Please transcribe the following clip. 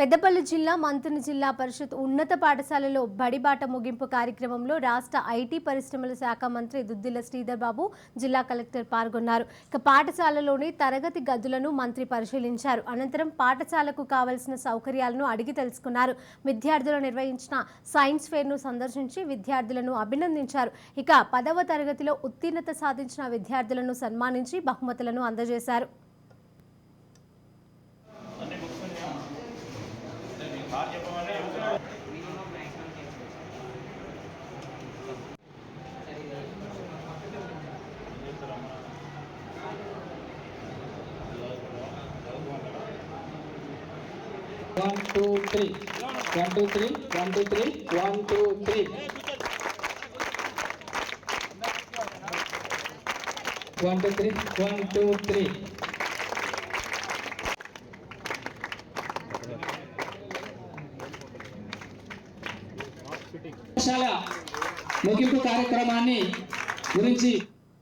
పెద్దపల్లి జిల్లా మంతుని జిల్లా పరిషత్ ఉన్నత పాఠశాలలో బడిబాట ముగింపు కార్యక్రమంలో రాష్ట్ర ఐటీ పరిశ్రమల శాఖ మంత్రి దుద్దిల శ్రీధర్ బాబు జిల్లా కలెక్టర్ పాల్గొన్నారు. ఇక పాఠశాలలోని తరగతి గదులను మంత్రి పరిశీలించారు. అనంతరం పాఠశాలకు కావలసిన సౌకర్యాలను అడిగి తెలుసుకున్నారు. విద్యార్థులు నిర్వహించిన సైన్స్ ఫేర్ను సందర్శించి విద్యార్థులను అభినందించారు. ఇక పదవ తరగతిలో ఉత్తీర్ణత సాధించిన విద్యార్థులను సన్మానించి బహుమతులను అందజేశారు. One, two, three. One, two, three. One, two, three. One, two, three. One, two, three. One, two, three. పాఠశాల ముగింపు కార్యక్రమాన్ని గురించి